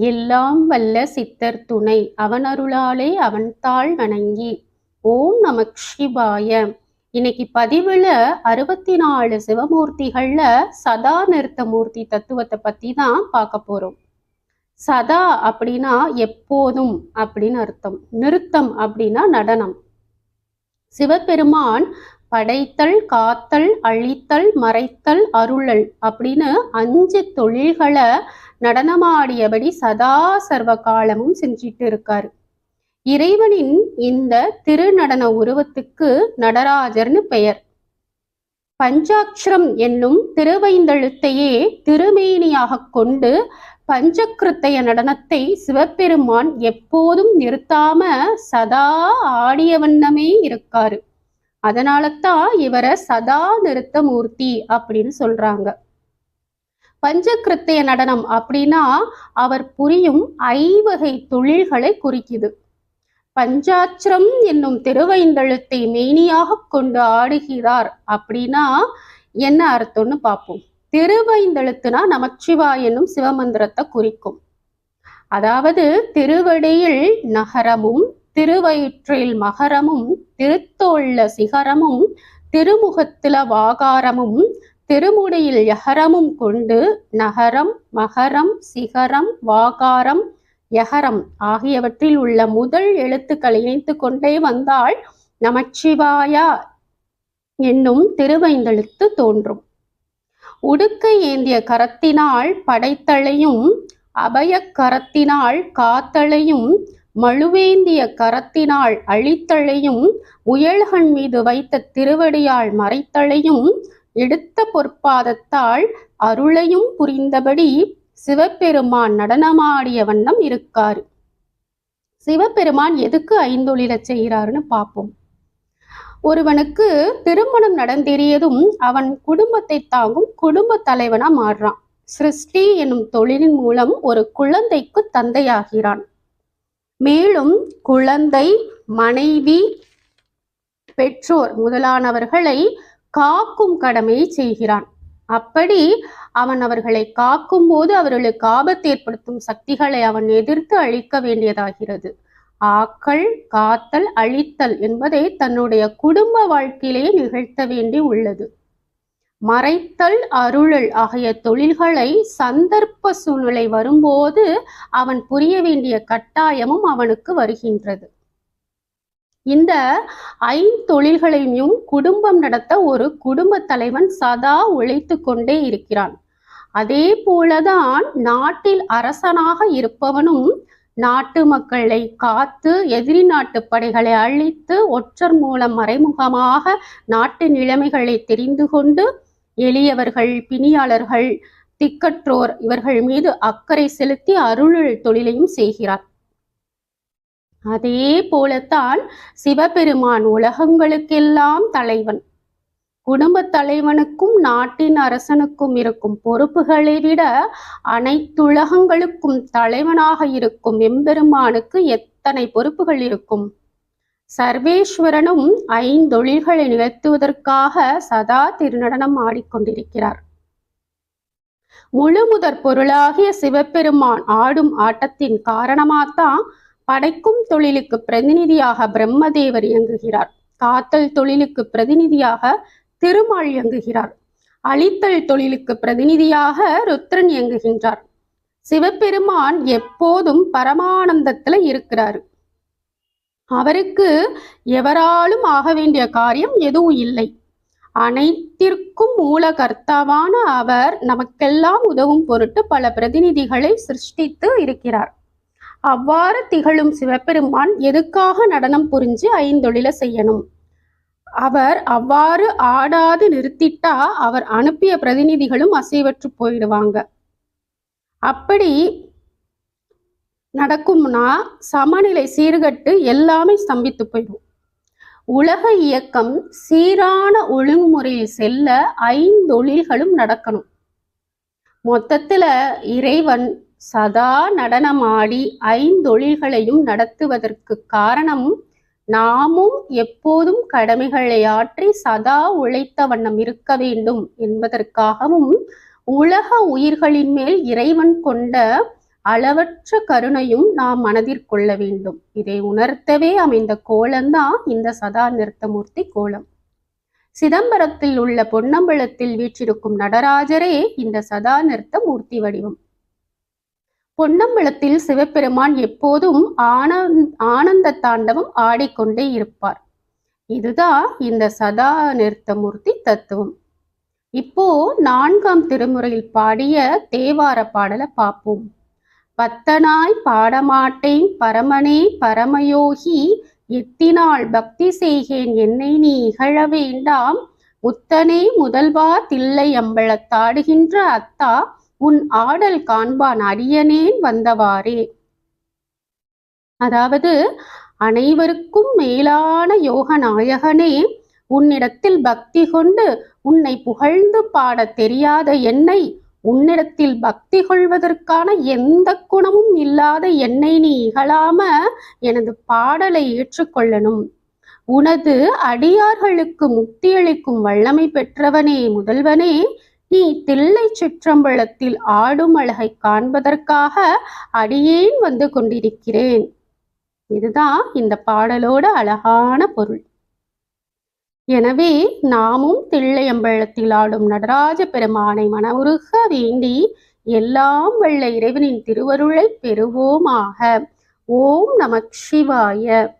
எல்லாம் வல்ல சித்தர் துணை. அவன் அருளாலே அவன் தாழ் வணங்கி ஓம் நமக் சிவாய. இன்னைக்கு பதிவுல அறுபத்தி நாலு சிவமூர்த்திகள்ல சதா நிறுத்த மூர்த்தி தத்துவத்தை பத்தி தான் பார்க்க போறோம். சதா அப்படின்னா எப்போதும் அப்படின்னு அர்த்தம். நிறுத்தம் அப்படின்னா நடனம். சிவபெருமான் படைத்தல் காத்தல் அழித்தல் மறைத்தல் அருளல் அப்படின்னு அஞ்சு தொழில்களை நடனமாடியபடி சதா சர்வ காலமும் செஞ்சிட்டு இருக்காரு. இறைவனின் இந்த திருநடன உருவத்துக்கு நடராஜர்னு பெயர். பஞ்சாட்சரம் என்னும் திருவைந்தெழுத்தையே திருமேனியாக கொண்டு பஞ்சக்கிருத்தய நடனத்தை சிவபெருமான் எப்போதும் நிறுத்தாம சதா ஆடிய வண்ணமே இருக்காரு. அதனால தான் இவரை சதா நிறுத்த மூர்த்தி அப்படின்னு சொல்றாங்க. பஞ்சகிருத்திய நடனம் அப்படின்னா அவர் புரியும் ஐவகை தொழில்களை குறிக்குது. பஞ்சாட்சரம் என்னும் திருவைந்தழுத்தை மெய்னியாக கொண்டு ஆடுகிறார் அப்படின்னா என்ன அர்த்தம்னு பார்ப்போம். திருவைந்தெழுத்துனா நமச்சிவா என்னும் சிவமந்திரத்தை குறிக்கும். அதாவது திருவடியில் நகரமும் திருவயிற்றில் மகரமும் திருத்தோள்ள சிகரமும் திருமுகத்துல வாகாரமும் திருமுடியில் யகரமும் கொண்டு நகரம் மகரம் சிகரம் வாகாரம் யகரம் ஆகியவற்றில் உள்ள முதல் எழுத்துக்களை இணைத்து கொண்டே வந்தால் நமச்சிவாயா என்னும் திருவைந்தெழுத்து தோன்றும். உடுக்கை ஏந்திய கரத்தினால் படைத்தலையும் அபயக்கரத்தினால் காத்தலையும் மழுவேந்திய கரத்தினால் அழித்தழையும் உயல்கண் மீது வைத்த திருவடியால் மறைத்தழையும் எடுத்த பொற்பாதத்தால் அருளையும் புரிந்தபடி சிவபெருமான் நடனமாடிய வண்ணம் இருக்காரு. சிவபெருமான் எதுக்கு ஐந்தொழில செய்கிறாருன்னு பார்ப்போம். ஒருவனுக்கு திருமணம் நடந்தேறியதும் அவன் குடும்பத்தை தாங்கும் குடும்ப தலைவனா மாறுறான். சிருஷ்டி என்னும் தொழிலின் மூலம் ஒரு குழந்தைக்கு தந்தையாகிறான். மேலும் குழந்தை மனைவி பெற்றோர் முதலானவர்களை காக்கும் கடமையை செய்கிறான். அப்படி அவன் அவர்களை காக்கும் போது அவர்களுக்கு ஆபத்து ஏற்படுத்தும் சக்திகளை அவன் எதிர்த்து அழிக்க வேண்டியதாகிறது. ஆக்கள் காத்தல் அழித்தல் என்பதை தன்னுடைய குடும்ப வாழ்க்கையிலேயே நிகழ்த்த வேண்டி உள்ளது. மறைத்தல் அருளல் ஆகிய தொழில்களை சந்தர்ப்ப சூழ்நிலை வரும்போது அவன் புரிய வேண்டிய கட்டாயமும் அவனுக்கு வருகின்றது. இந்த ஐந்தொழில்களையும் குடும்பம் நடத்த ஒரு குடும்ப தலைவன் சதா உழைத்து கொண்டே இருக்கிறான். அதே போலதான் நாட்டில் அரசனாக இருப்பவனும் நாட்டு மக்களை காத்து எதிரி நாட்டு படைகளை அழித்து ஒற்றர் மூலம் மறைமுகமாக நாட்டு நிலைமைகளை தெரிந்து கொண்டு எளியவர்கள் பிணியாளர்கள் திக்கற்றோர் இவர்கள் மீது அக்கறை செலுத்தி அருள் தொழிலையும் செய்கிறார். அதே போலத்தான் சிவபெருமான் உலகங்களுக்கெல்லாம் தலைவன். குடும்ப தலைவனுக்கும் நாட்டின் அரசனுக்கும் இருக்கும் பொறுப்புகளை விட அனைத்துலகங்களுக்கும் தலைவனாக இருக்கும் எம்பெருமானுக்கு எத்தனை பொறுப்புகள் இருக்கும்? சர்வேஸ்வரனும் ஐந்தொழில்களை நிகழ்த்துவதற்காக சதா திருநடனம் ஆடிக்கொண்டிருக்கிறார். முழு முதற் பொருளாகிய சிவபெருமான் ஆடும் ஆட்டத்தின் காரணமாத்தான் படைக்கும் தொழிலுக்கு பிரதிநிதியாக பிரம்மதேவர் இயங்குகிறார். காத்தல் தொழிலுக்கு பிரதிநிதியாக திருமால் இயங்குகிறார். அழித்தல் தொழிலுக்கு பிரதிநிதியாக ருத்ரன் இயங்குகின்றார். சிவபெருமான் எப்போதும் பரமானந்தத்துல இருக்கிறாரு. அவருக்கு எவராலும் ஆக வேண்டிய காரியம் எதுவும் இல்லை. அனைத்திற்கும் மூல கர்த்தாவான அவர் நமக்கெல்லாம் உதவும் பொருட்டு பல பிரதிநிதிகளை சிருஷ்டித்து இருக்கிறார். அவ்வாறு திகழும் சிவபெருமான் எதுக்காக நடனம் புரிஞ்சு ஐந்தொழில செய்யணும்? அவர் அவ்வாறு ஆடாது நிறுத்திட்டா அவர் அனுப்பிய பிரதிநிதிகளும் அசைவற்று போயிடுவாங்க. அப்படி நடக்கும்னா சமநிலை சீர்கட்டு எல்லாமே ஸ்தம்பித்து போயிடும். உலக இயக்கம் சீரான ஒழுங்குமுறையில் செல்ல ஐந்தொழில்களும் நடக்கணும். மொத்தத்துல இறைவன் சதா நடனமாடி ஐந்தொழில்களையும் நடத்துவதற்கு காரணம் நாமும் எப்போதும் கடமைகளை ஆற்றி சதா உழைத்த வண்ணம் இருக்க வேண்டும் என்பதற்காகவும் உலக உயிர்களின் மேல் இறைவன் கொண்ட அளவற்ற கருணையும் நாம் மனதிற்கொள்ள வேண்டும். இதை உணர்த்தவே அமைந்த கோலம்தான் இந்த சதா நிறுத்தமூர்த்தி கோலம். சிதம்பரத்தில் உள்ள பொன்னம்பலத்தில் வீற்றிருக்கும் நடராஜரே இந்த சதா நிறுத்த மூர்த்தி வடிவம். பொன்னம்பலத்தில் சிவபெருமான் எப்போதும் ஆனந்த் ஆனந்த தாண்டவம் ஆடிக்கொண்டே இருப்பார். இதுதான் இந்த சதா நிறுத்தமூர்த்தி தத்துவம். இப்போ நான்காம் திருமுறையில் பாடிய தேவார பாடலை பார்ப்போம். பத்தனாய் பாடமாட்டேன் பரமனே பரமயோகி. எத்தினால் பக்தி செய்கேன் என்னை நீ இகழ வேண்டாம். முத்தனே முதல்வா தில்லை அம்பலத்தாடுகின்ற அத்தா உன் ஆடல் காண்பான் அடியனேன் வந்தவாறே. அதாவது அனைவருக்கும் மேலான யோக நாயகனே உன்னிடத்தில் பக்தி கொண்டு உன்னை புகழ்ந்து பாடத் தெரியாத என்னை உன்னிடத்தில் பக்தி கொள்வதற்கான எந்த குணமும் இல்லாத என்னை நீ இகழாம எனது பாடலை ஏற்றுக்கொள்ளணும். உனது அடியார்களுக்கு முக்தியளிக்கும் வல்லமை பெற்றவனே முதல்வனே நீ தில்லை சிற்றம்பலத்தில் ஆடும் அழகை காண்பதற்காக அடியேன் வந்து கொண்டிருக்கிறேன். இதுதான் இந்த பாடலோட அழகான பொருள். எனவே நாமும் தில்லையம்பழத்தில் ஆடும் நடராஜ பெருமானை மனவுருக வேண்டி எல்லாம் வெள்ள இறைவனின் திருவருளை பெறுவோமாக. ஓம் நமக் சிவாய